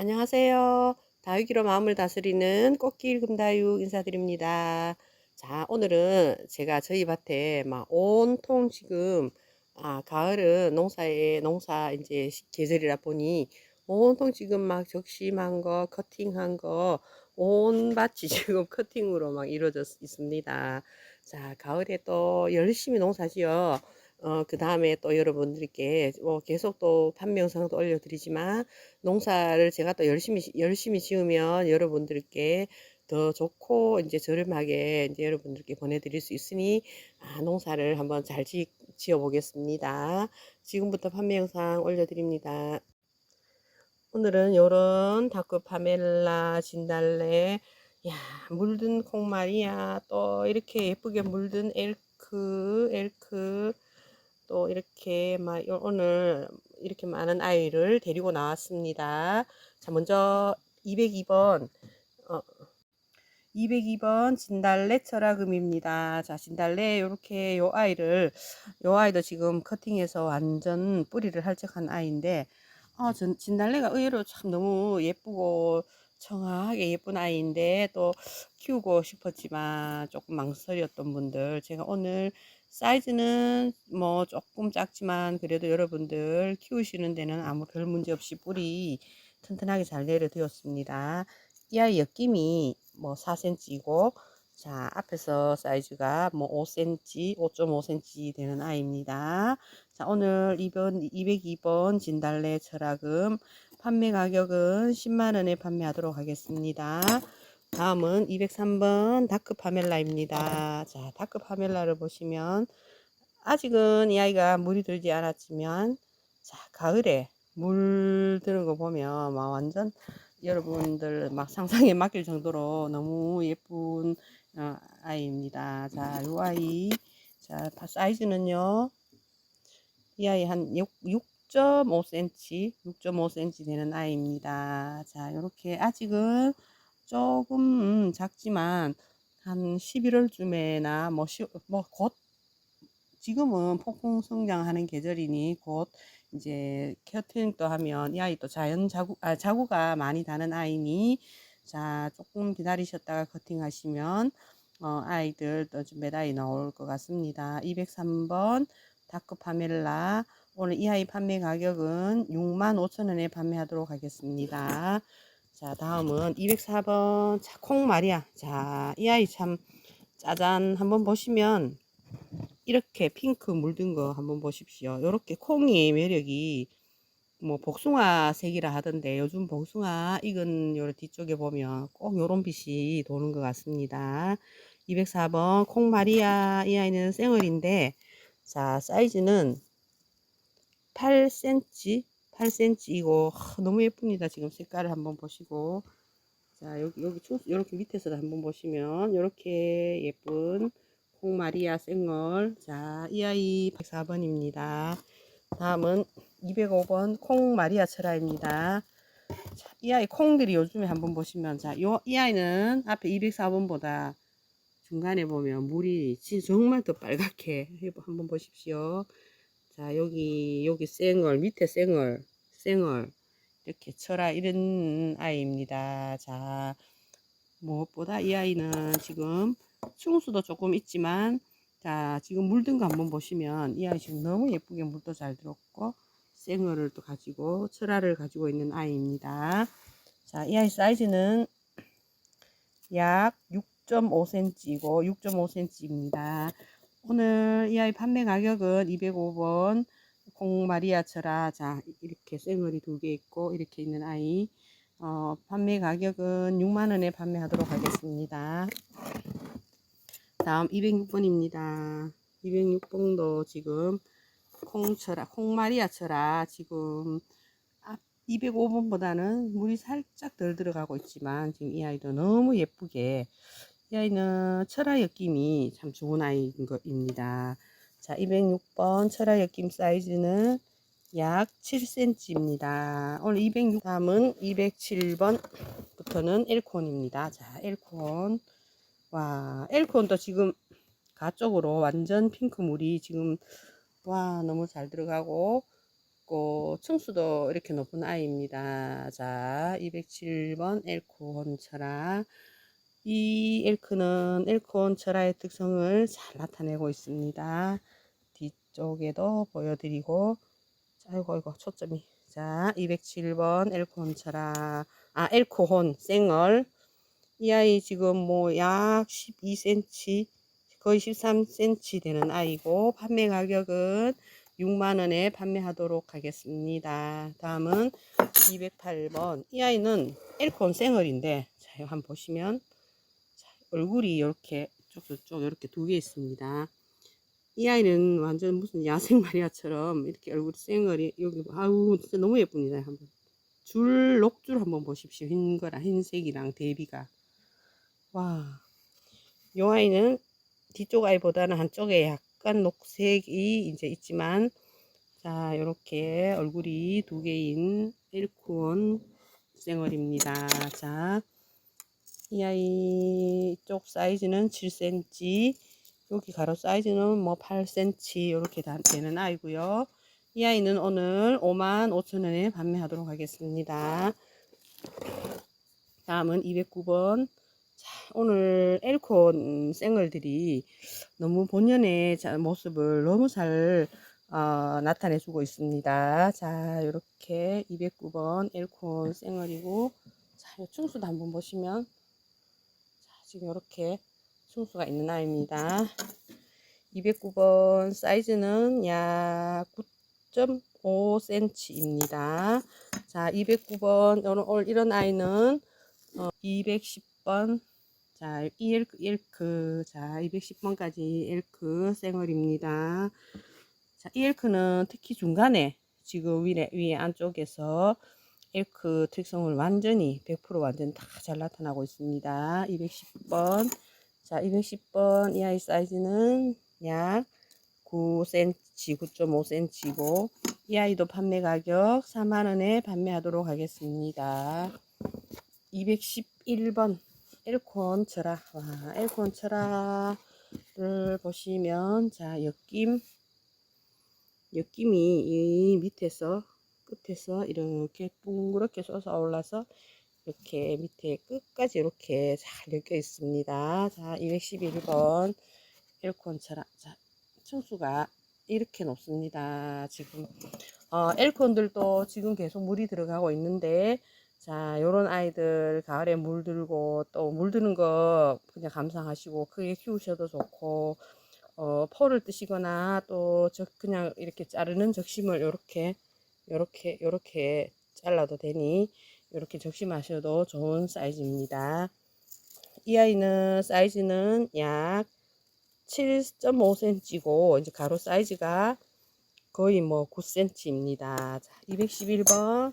안녕하세요. 다육이로 마음을 다스리는 꽃길 금다육 인사드립니다. 자, 오늘은 제가 저희 밭에 막 온통 지금 아, 가을은 농사에 농사 이제 시- 계절이라 보니 온통 지금 막 적심한 거, 커팅한 거, 온 밭이 지금 커팅으로 막 이루어져 있습니다. 자, 가을에 또 열심히 농사지요. 어, 그 다음에 또 여러분들께 뭐 계속 또 판매 영상도 올려드리지만 농사를 제가 또 열심히 열심히 지으면 여러분들께 더 좋고 이제 저렴하게 이제 여러분들께 보내드릴 수 있으니 아, 농사를 한번 잘 지, 지어 보겠습니다. 지금부터 판매 영상 올려드립니다. 오늘은 요런 다크 파멜라 진달래 야 물든 콩마리아 또 이렇게 예쁘게 물든 엘크 엘크 또 이렇게 막 요- 오늘 이렇게 많은 아이를 데리고 나왔습니다. 자, 먼저 202번 어, 202번 진달래 철화금입니다. 자, 진달래 요렇게 요 아이를 요 아이도 지금 커팅해서 완전 뿌리를 할적한 아이인데 어, 전 진달래가 의외로 참 너무 예쁘고 청아하게 예쁜 아이인데 또 키우고 싶었지만 조금 망설였던 분들 제가 오늘 사이즈는 뭐 조금 작지만 그래도 여러분들 키우시는 데는 아무 별 문제 없이 뿌리 튼튼하게 잘 내려되었습니다. 이 아이 엮임이 뭐 4cm이고 자 앞에서 사이즈가 뭐 5cm, 5.5cm 되는 아이입니다. 자 오늘 2번 202번 진달래 철학금 판매 가격은 10만원에 판매하도록 하겠습니다. 다음은 203번 다크 파멜라입니다. 자, 다크 파멜라를 보시면 아직은 이 아이가 물이 들지 않았지만 자, 가을에 물 드는 거 보면 막 완전 여러분들 막 상상에 맡길 정도로 너무 예쁜 어, 아이입니다. 자, 이 아이 자, 사이즈는요. 이 아이 한 6, 6.5cm, 6.5cm 되는 아이입니다. 자, 이렇게 아직은 조금 음, 작지만 한 11월쯤에나 뭐, 뭐곧 지금은 폭풍 성장하는 계절이니 곧 이제 커팅도 하면 이 아이 또 자연 자구 아 자구가 많이 다는 아이니 자 조금 기다리셨다가 커팅하시면 어, 아이들 또좀 매다이 나올 것 같습니다. 203번 다크 파멜라 오늘 이 아이 판매 가격은 65,000원에 판매하도록 하겠습니다. 자, 다음은 204번 자, 콩마리아. 자, 이 아이 참 짜잔 한번 보시면 이렇게 핑크 물든 거 한번 보십시오. 이렇게 콩의 매력이 뭐 복숭아 색이라 하던데 요즘 복숭아 익은 요 뒤쪽에 보면 꼭 요런 빛이 도는 것 같습니다. 204번 콩마리아 이 아이는 생얼인데 자 사이즈는 8cm 8cm이고 너무 예쁩니다. 지금 색깔을 한번 보시고 자 여기 여기 이렇게 밑에서 한번 보시면 이렇게 예쁜 콩마리아 생얼 자이 아이 104번입니다. 다음은 205번 콩마리아 철아입니다. 자, 이 아이 콩들이 요즘에 한번 보시면 자, 요, 이 아이는 앞에 204번보다 중간에 보면 물이 진짜 정말 더 빨갛게 한번 보십시오. 자, 여기 여기 생얼 밑에 생얼 생얼 이렇게 철아 이런 아이입니다. 자, 무엇보다 이 아이는 지금 충수도 조금 있지만 자 지금 물든 거 한번 보시면 이 아이 지금 너무 예쁘게 물도 잘 들었고 생얼을 또 가지고 철화를 가지고 있는 아이입니다. 자 이 아이 사이즈는 약 6.5cm이고 6.5cm입니다. 오늘 이 아이 판매 가격은 205번 공마리아 철화 자 이렇게 생얼이 두 개 있고 이렇게 있는 아이 어, 판매 가격은 6만원에 판매하도록 하겠습니다. 다음 206번입니다. 206번도 지금 콩철아, 콩마리아 철아 지금 205번보다는 물이 살짝 덜 들어가고 있지만 지금 이 아이도 너무 예쁘게 이 아이는 철아 엮임이 참 좋은 아이인 것입니다. 자, 206번 철아 엮임 사이즈는 약 7cm입니다. 오늘 206 다음은 207번부터는 엘콘입니다. 자, 엘콘. 와, 엘콘도 지금 가쪽으로 완전 핑크 물이 지금 와, 너무 잘 들어가고 있고 층수도 이렇게 높은 아이입니다. 자, 207번 엘코온 철학. 이 엘크는 엘코온 철학의 특성을 잘 나타내고 있습니다. 뒤쪽에도 보여드리고 자, 아이고 아이고 초점이 자 207번 엘코온 철학 아 엘코혼 생얼 이 아이 지금 뭐 약 12cm 거의 13cm 되는 아이고 판매 가격은 6만원에 판매하도록 하겠습니다. 다음은 208번 이 아이는 엘콘 생얼인데 자 한번 보시면 자, 얼굴이 이렇게 쭉쭉쭉 이렇게 두 개 있습니다. 이 아이는 완전 무슨 야생 마리아처럼 이렇게 얼굴 생얼이 여기 아우 진짜 너무 예쁩니다. 한번 줄 녹줄 한번 보십시오. 흰 거랑 흰색이랑 대비가 와. 요 아이는 뒤쪽 아이보다는 한쪽에 약간 녹색이 이제 있지만 자 이렇게 얼굴이 두 개인 일콘 생얼입니다. 자, 이 아이 쪽 사이즈는 7cm, 여기 가로 사이즈는 뭐 8cm 이렇게 되는 아이고요. 이 아이는 오늘 5만 5천원에 판매하도록 하겠습니다. 다음은 209번. 자, 오늘 엘콘 생얼들이 너무 본연의 자- 모습을 너무 잘 어, 나타내주고 있습니다. 자, 이렇게 209번 엘콘 생얼이고, 자, 이 충수도 한번 보시면, 자, 지금 이렇게 충수가 있는 아이입니다. 209번 사이즈는 약 9.5cm입니다. 자, 209번, 오늘 올 이런 아이는 어, 210번, 자, 이 엘크, 엘크, 자, 210번까지 엘크 생얼입니다. 자, 이 엘크는 특히 중간에 지금 위에, 위에 안쪽에서 엘크 특성을 완전히 100% 완전 다 잘 나타나고 있습니다. 210번. 자, 210번 이 아이 사이즈는 약 9cm, 9.5cm고 이 아이도 판매 가격 4만원에 판매하도록 하겠습니다. 211번 엘콘 철아 와 엘콘 철아를 보시면 자 엮임 엮임이 이 밑에서 끝에서 이렇게 둥그렇게 솟아 올라서 이렇게 밑에 끝까지 이렇게 잘 엮여 있습니다. 자, 211번 엘콘 철아. 자, 층수가 이렇게 높습니다. 지금 어, 엘콘들도 지금 계속 물이 들어가고 있는데 자, 요런 아이들 가을에 물 들고 또 물 드는 거 그냥 감상하시고 크게 키우셔도 좋고 어, 포를 뜨시거나 또 저 그냥 이렇게 자르는 적심을 요렇게 요렇게 요렇게 잘라도 되니 요렇게 적심하셔도 좋은 사이즈입니다. 이 아이는 사이즈는 약 7.5cm고 이제 가로 사이즈가 거의 뭐 9cm입니다. 자, 211번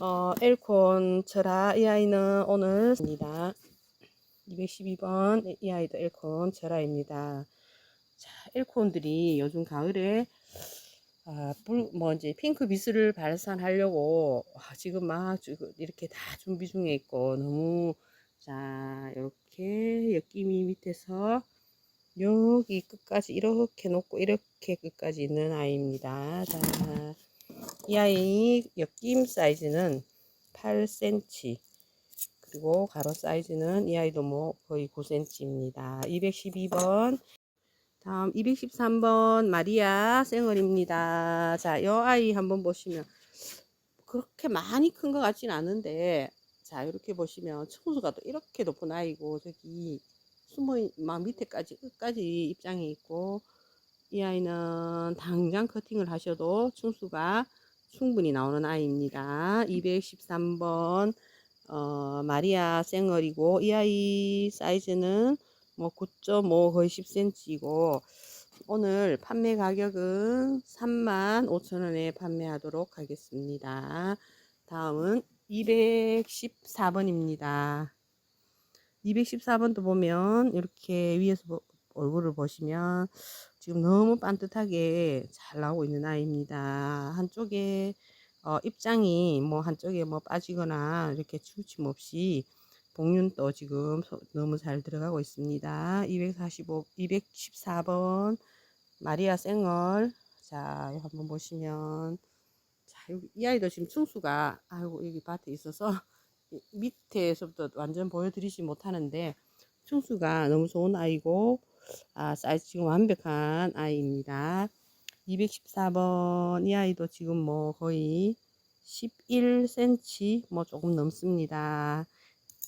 어, 엘콘 철아 이 아이는 오늘 입니다. 212번 이 아이도 엘콘 철아입니다. 자, 엘콘들이 요즘 가을에 아, 불, 뭐 이제 핑크 비스를 발산하려고 와, 지금 막 지금 이렇게 다 준비 중에 있고 너무 자 이렇게 엮임이 밑에서 여기 끝까지 이렇게 놓고 이렇게 끝까지 있는 아이입니다. 자, 이 아이 엮임 사이즈는 8cm 그리고 가로 사이즈는 이 아이도 뭐 거의 9cm입니다. 212번 다음 213번 마리아 생얼입니다. 자, 요 아이 한번 보시면 그렇게 많이 큰 것 같진 않은데 자, 이렇게 보시면 청수가 또 이렇게 높은 아이고 저기 숨어 막 밑에까지 끝까지 입장이 있고 이 아이는 당장 커팅을 하셔도 충수가 충분히 나오는 아이입니다. 213번 어, 마리아 생얼이고 이 아이 사이즈는 뭐 9.5 거의 10cm이고 오늘 판매 가격은 3만 5천원에 판매하도록 하겠습니다. 다음은 214번입니다. 214번도 보면 이렇게 위에서 보- 얼굴을 보시면 지금 너무 반듯하게 잘 나오고 있는 아이입니다. 한쪽에 어, 입장이 뭐 한쪽에 뭐 빠지거나 이렇게 추침 없이 복륜도 지금 소- 너무 잘 들어가고 있습니다. 245, 214번 마리아 생얼 자 한번 보시면 자, 여기 이 아이도 지금 충수가 아이고 여기 밭에 있어서 이 밑에서부터 완전 보여드리지 못하는데 충수가 너무 좋은 아이고 아, 사이즈 지금 완벽한 아이입니다. 214번 이 아이도 지금 뭐 거의 11cm 뭐 조금 넘습니다.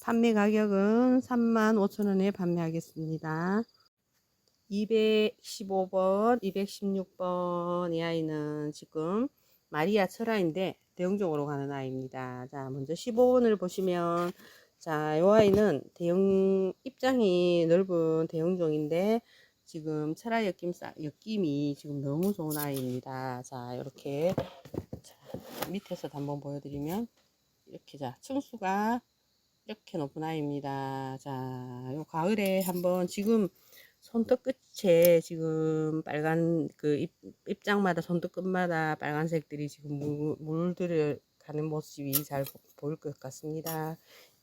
판매 가격은 35,000원에 판매하겠습니다. 215번, 216번 이 아이는 지금 마리아 철아인데 대형종으로 가는 아이입니다. 자, 먼저 15번을 보시면 자, 이 아이는 대형 입장이 넓은 대형종인데 지금 철아 엮임 싸, 엮임이 지금 너무 좋은 아이입니다. 자, 이렇게 자, 밑에서 한번 보여드리면 이렇게 자, 층수가 이렇게 높은 아이입니다. 자, 요 가을에 한번 지금 손톱 끝에 지금 빨간 그 입, 입장마다 손톱 끝마다 빨간색들이 지금 물, 물들어 가는 모습이 잘 보- 보일 것 같습니다.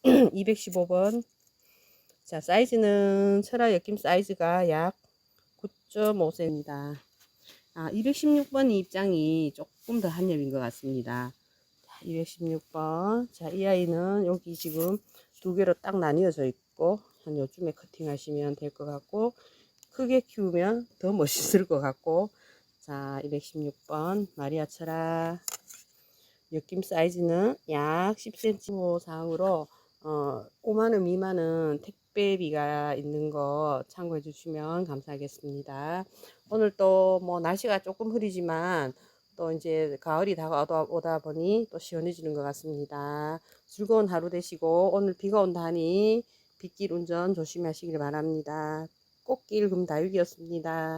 215번. 자, 사이즈는 철화 엮임 사이즈가 약 9.5cm입니다. 아, 216번 입장이 조금 더 한엽인 것 같습니다. 자, 216번. 자, 이 아이는 여기 지금 두 개로 딱 나뉘어져 있고, 한 요쯤에 커팅 하시면 될 것 같고, 크게 키우면 더 멋있을 것 같고, 자, 216번. 마리아 철아. 엮임 사이즈는 약 10cm 상으로, 어, 5만원 미만은 택배비가 있는 거 참고해 주시면 감사하겠습니다. 오늘 또 뭐 날씨가 조금 흐리지만 또 이제 가을이 다가오다 오다 보니 또 시원해지는 것 같습니다. 즐거운 하루 되시고 오늘 비가 온다니 빗길 운전 조심하시길 바랍니다. 꽃길 금다육이었습니다.